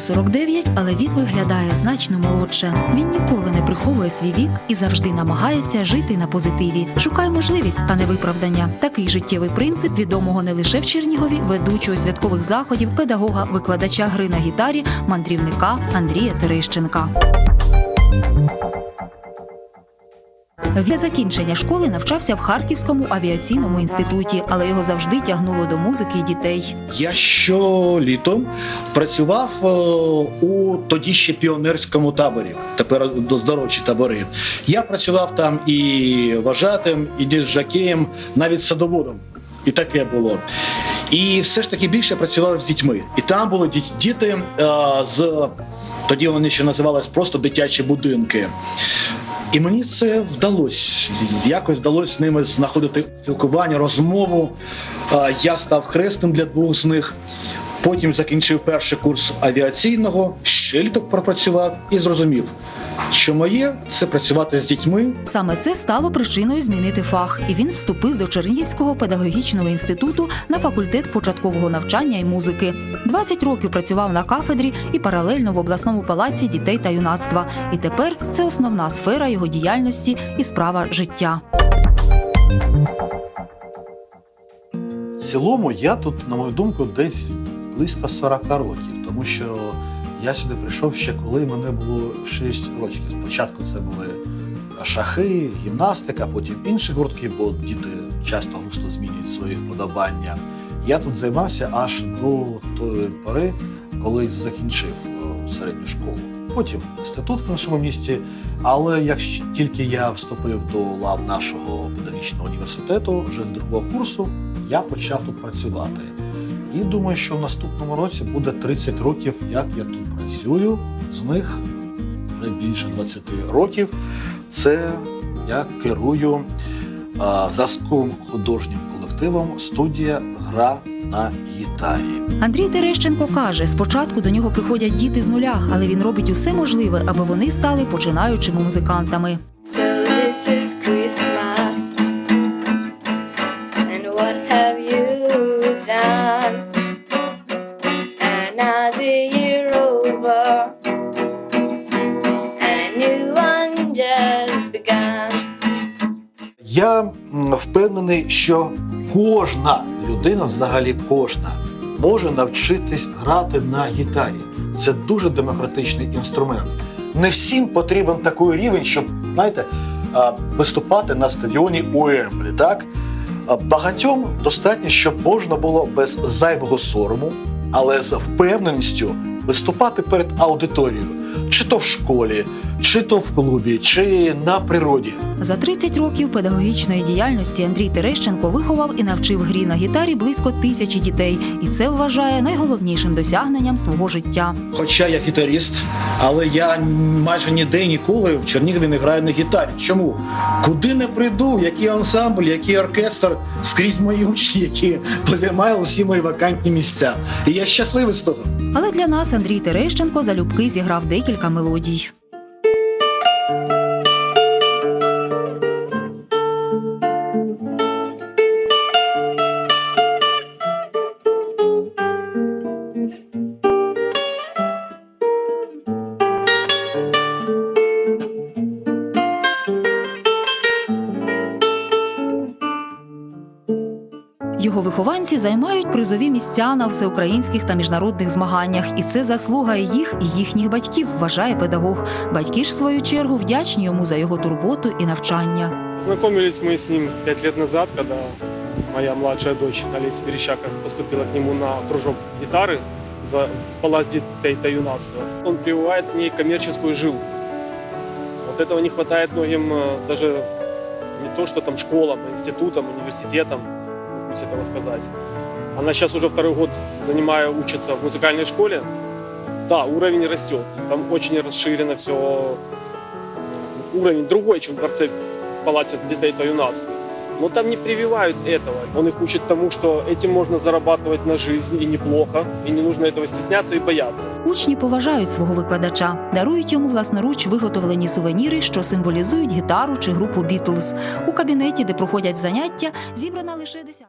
49, але він виглядає значно молодше. Він ніколи не приховує свій вік і завжди намагається жити на позитиві. Шукає можливість, а не виправдання. Такий життєвий принцип відомого не лише в Чернігові, ведучого святкових заходів, педагога, викладача гри на гітарі, мандрівника Андрія Терещенка. Для закінчення школи навчався в Харківському авіаційному інституті, але його завжди тягнуло до музики і дітей. Я щолітом працював е, у тоді ще піонерському таборі, тепер доздоровчі табори. Я працював там і вожатим, і діджакеєм, навіть садоводом. І таке було. І все ж таки більше працював з дітьми. І там були діти е, з тоді вони ще називались просто дитячі будинки. І мені це вдалося. Якось вдалося з ними знаходити спілкування, розмову. Я став хресним для двох з них. Потім закінчив перший курс авіаційного, ще літок пропрацював і зрозумів, що моє це працювати з дітьми, Саме це стало причиною змінити фах, і він вступив до Чернігівського педагогічного інституту на факультет початкового навчання і музики. 20 років працював на кафедрі і паралельно в обласному палаці дітей та юнацтва. І тепер це основна сфера його діяльності і справа життя. В цілому я тут, на мою думку, десь близько 40 років, тому що я сюди прийшов ще коли мене було 6 років. Спочатку це були шахи, гімнастика, потім інші гуртки, бо діти часто густо змінюють свої вподобання. Я тут займався аж до тої пори, коли закінчив е, середню школу. Потім інститут в іншому місті. Але як тільки я вступив до лав нашого педагогічного університету, вже з другого курсу, я почав тут працювати. І думаю, що в наступному році буде 30 років, як я тут працюю. З них вже більше 20 років. Це я керую зразковим художнім колективом студія Гра на гітарі. Андрій Терещенко каже: спочатку до нього приходять діти з нуля, але він робить усе можливе, аби вони стали починаючими музикантами. Я впевнений, що кожна людина, взагалі кожна, може навчитись грати на гітарі. Це дуже демократичний інструмент. Не всім потрібен такий рівень, щоб знаєте, виступати на стадіоні Уемблі. Так? Багатьом достатньо, щоб можна було без зайвого сорому, але за впевненістю виступати перед аудиторією, чи то в школі, чи то в клубі, чи на природі. За 30 років педагогічної діяльності Андрій Терещенко виховав і навчив грі на гітарі близько тисячі дітей, і це вважає найголовнішим досягненням свого життя. Хоча я гітаріст, але я майже ніде ніколи в Чернігові не граю на гітарі. Чому? Куди не прийду, який ансамбль, який оркестр, скрізь мої учні, які позаймали всі мої вакантні місця. І я щасливий з того. Але для нас Андрій Терещенко залюбки зіграв декілька мелодій. Його вихованці займають призові місця на всеукраїнських та міжнародних змаганнях, і це заслуга і їх і їхніх батьків, вважає педагог. Батьки ж в свою чергу вдячні йому за його турботу і навчання. Познакомились мы с ним пять лет назад, когда моя младшая дочь Олеся Верещака поступила к нему на кружок гитары в в Палас детей та юнацтва. Он прививает в ней коммерческую жилку. Вот этого не хватает многим э, даже не то, что там школам, а институтам, университетам, пусть этого сказать. Она сейчас уже второй год, занимая, учится в музыкальной школе. Да, уровень растет. Там очень расширено все. Уровень другой, чем в дворце палате детей та юнацтва. Но там не прививают этого. Он их учит тому, что этим можно зарабатывать на жизнь и неплохо, и не нужно этого стесняться и бояться. Учні поважають свого викладача, дарують йому власноруч виготовлені сувеніри, що символізують гітару чи групу Бітлз. У кабінеті, де проходять заняття, зібрана лише десятка.